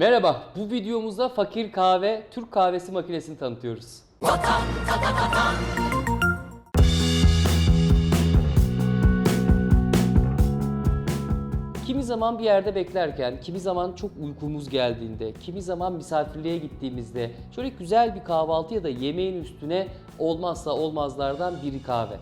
Merhaba, bu videomuzda fakir kahve, Türk kahvesi makinesini tanıtıyoruz. Kimi zaman bir yerde beklerken, kimi zaman çok uykumuz geldiğinde, kimi zaman misafirliğe gittiğimizde şöyle güzel bir kahvaltı ya da yemeğin üstüne olmazsa olmazlardan biri kahve.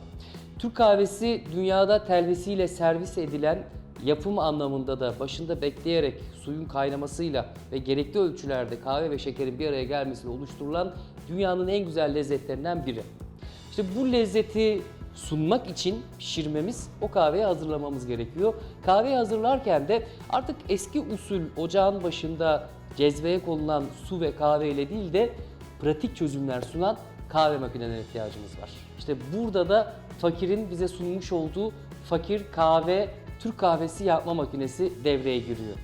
Türk kahvesi dünyada telvesiyle servis edilen yapım anlamında da başında bekleyerek suyun kaynamasıyla ve gerekli ölçülerde kahve ve şekerin bir araya gelmesiyle oluşturulan dünyanın en güzel lezzetlerinden biri. İşte bu lezzeti sunmak için pişirmemiz, o kahveyi hazırlamamız gerekiyor. Kahveyi hazırlarken de artık eski usul ocağın başında cezveye konulan su ve kahve ile değil de pratik çözümler sunan kahve makinelerine ihtiyacımız var. İşte burada da Fakir'in bize sunmuş olduğu Fakir Kahve Türk kahvesi yapma makinesi devreye giriyor.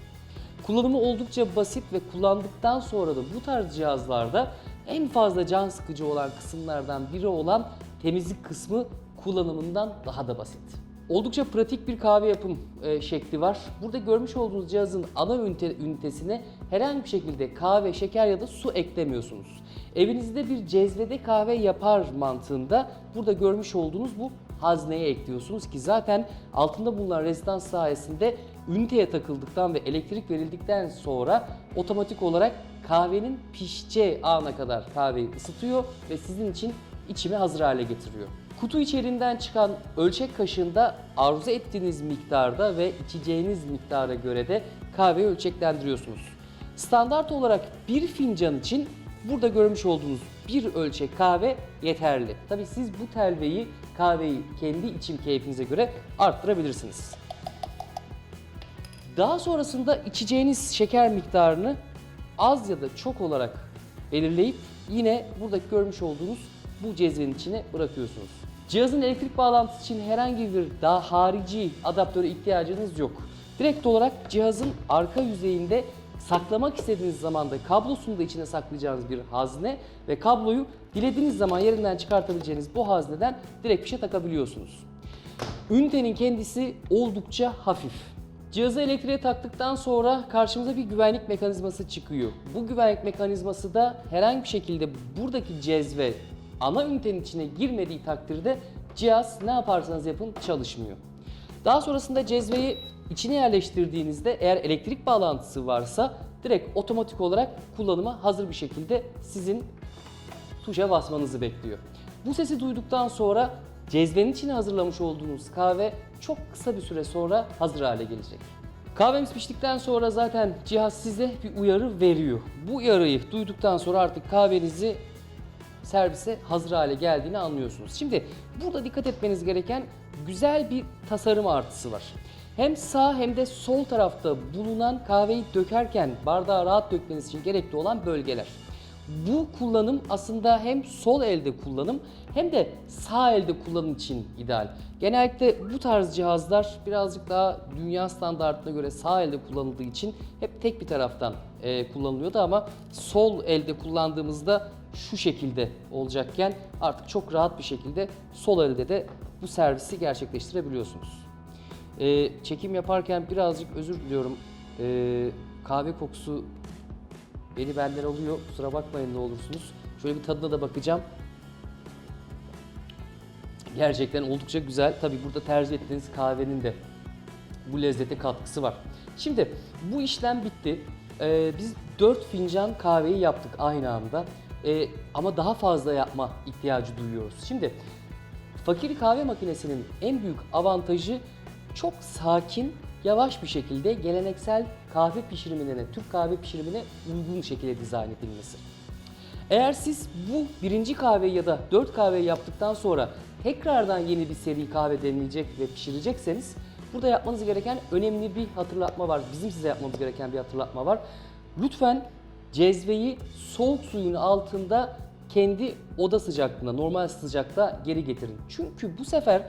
Kullanımı oldukça basit ve kullandıktan sonra da bu tarz cihazlarda en fazla can sıkıcı olan kısımlardan biri olan temizlik kısmı kullanımından daha da basit. Oldukça pratik bir kahve yapım e, şekli var. Burada görmüş olduğunuz cihazın ana ünite, ünitesine herhangi bir şekilde kahve, şeker ya da su eklemiyorsunuz. Evinizde bir cezvede kahve yapar mantığında burada görmüş olduğunuz bu hazneye ekliyorsunuz ki zaten altında bulunan rezistans sayesinde üniteye takıldıktan ve elektrik verildikten sonra otomatik olarak kahvenin pişeceği ana kadar kahveyi ısıtıyor ve sizin için içimi hazır hale getiriyor. Kutu içeriğinden çıkan ölçek kaşığında arzu ettiğiniz miktarda ve içeceğiniz miktara göre de kahveyi ölçeklendiriyorsunuz. Standart olarak bir fincan için burada görmüş olduğunuz bir ölçek kahve yeterli. Tabi siz bu telveyi, kahveyi kendi içim keyfinize göre arttırabilirsiniz. Daha sonrasında içeceğiniz şeker miktarını az ya da çok olarak belirleyip yine buradaki görmüş olduğunuz bu cezvenin içine bırakıyorsunuz. Cihazın elektrik bağlantısı için herhangi bir daha harici adaptöre ihtiyacınız yok. Direkt olarak cihazın arka yüzeyinde saklamak istediğiniz zaman da kablosunu da içine saklayacağınız bir hazne ve kabloyu dilediğiniz zaman yerinden çıkartabileceğiniz bu hazneden direkt fişe takabiliyorsunuz. Ünitenin kendisi oldukça hafif. Cihazı elektriğe taktıktan sonra karşımıza bir güvenlik mekanizması çıkıyor. Bu güvenlik mekanizması da herhangi bir şekilde buradaki cezve ana ünitenin içine girmediği takdirde cihaz ne yaparsanız yapın çalışmıyor. Daha sonrasında cezveyi içine yerleştirdiğinizde eğer elektrik bağlantısı varsa direkt otomatik olarak kullanıma hazır bir şekilde sizin tuşa basmanızı bekliyor. Bu sesi duyduktan sonra cezvenin içine hazırlamış olduğunuz kahve çok kısa bir süre sonra hazır hale gelecek. Kahvemiz piştikten sonra zaten cihaz size bir uyarı veriyor. Bu uyarıyı duyduktan sonra artık kahvenizi servise hazır hale geldiğini anlıyorsunuz. Şimdi burada dikkat etmeniz gereken güzel bir tasarım artısı var. Hem sağ hem de sol tarafta bulunan kahveyi dökerken bardağa rahat dökmeniz için gerekli olan bölgeler. Bu kullanım aslında hem sol elde kullanım hem de sağ elde kullanım için ideal. Genellikle bu tarz cihazlar birazcık daha dünya standartına göre sağ elde kullanıldığı için hep tek bir taraftan e, kullanılıyordu ama sol elde kullandığımızda şu şekilde olacakken artık çok rahat bir şekilde sol elde de bu servisi gerçekleştirebiliyorsunuz. E, çekim yaparken birazcık özür diliyorum. E, kahve kokusu beni benden alıyor. Kusura bakmayın ne olursunuz. Şöyle bir tadına da bakacağım. Gerçekten oldukça güzel. Tabi burada tercih ettiğiniz kahvenin de bu lezzete katkısı var. Şimdi bu işlem bitti. Ee, biz 4 fincan kahveyi yaptık aynı anda. Ee, ama daha fazla yapma ihtiyacı duyuyoruz. Şimdi fakir kahve makinesinin en büyük avantajı çok sakin, yavaş bir şekilde geleneksel kahve pişirimine, Türk kahve pişirimine uygun şekilde dizayn edilmesi. Eğer siz bu birinci kahveyi ya da dört kahveyi yaptıktan sonra tekrardan yeni bir seri kahve demleyecek ve pişirecekseniz burada yapmanız gereken önemli bir hatırlatma var. Bizim size yapmamız gereken bir hatırlatma var. Lütfen cezveyi soğuk suyun altında kendi oda sıcaklığına, normal sıcakta geri getirin. Çünkü bu sefer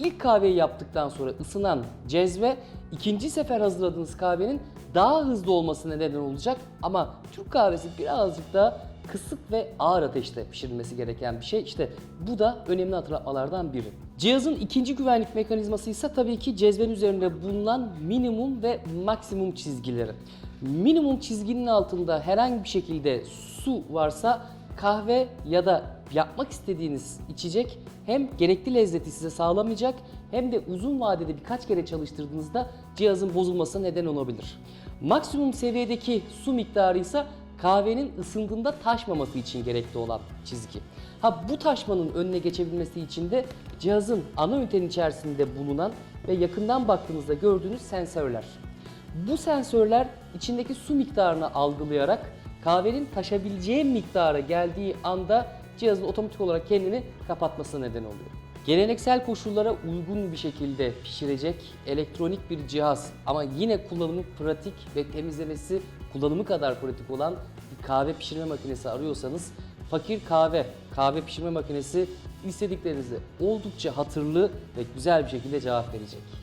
ilk kahveyi yaptıktan sonra ısınan cezve ikinci sefer hazırladığınız kahvenin daha hızlı olmasına neden olacak ama Türk kahvesi birazcık daha kısık ve ağır ateşte pişirilmesi gereken bir şey. İşte bu da önemli hatırlatmalardan biri. Cihazın ikinci güvenlik mekanizması ise tabii ki cezvenin üzerinde bulunan minimum ve maksimum çizgileri. Minimum çizginin altında herhangi bir şekilde su varsa kahve ya da yapmak istediğiniz içecek hem gerekli lezzeti size sağlamayacak hem de uzun vadede birkaç kere çalıştırdığınızda cihazın bozulmasına neden olabilir. Maksimum seviyedeki su miktarı ise kahvenin ısındığında taşmaması için gerekli olan çizgi. Ha bu taşmanın önüne geçebilmesi için de cihazın ana ünitenin içerisinde bulunan ve yakından baktığınızda gördüğünüz sensörler. Bu sensörler içindeki su miktarını algılayarak kahvenin taşabileceği miktara geldiği anda cihazın otomatik olarak kendini kapatmasına neden oluyor. Geleneksel koşullara uygun bir şekilde pişirecek elektronik bir cihaz ama yine kullanımı pratik ve temizlemesi kullanımı kadar pratik olan bir kahve pişirme makinesi arıyorsanız Fakir Kahve kahve pişirme makinesi istediklerinize oldukça hatırlı ve güzel bir şekilde cevap verecek.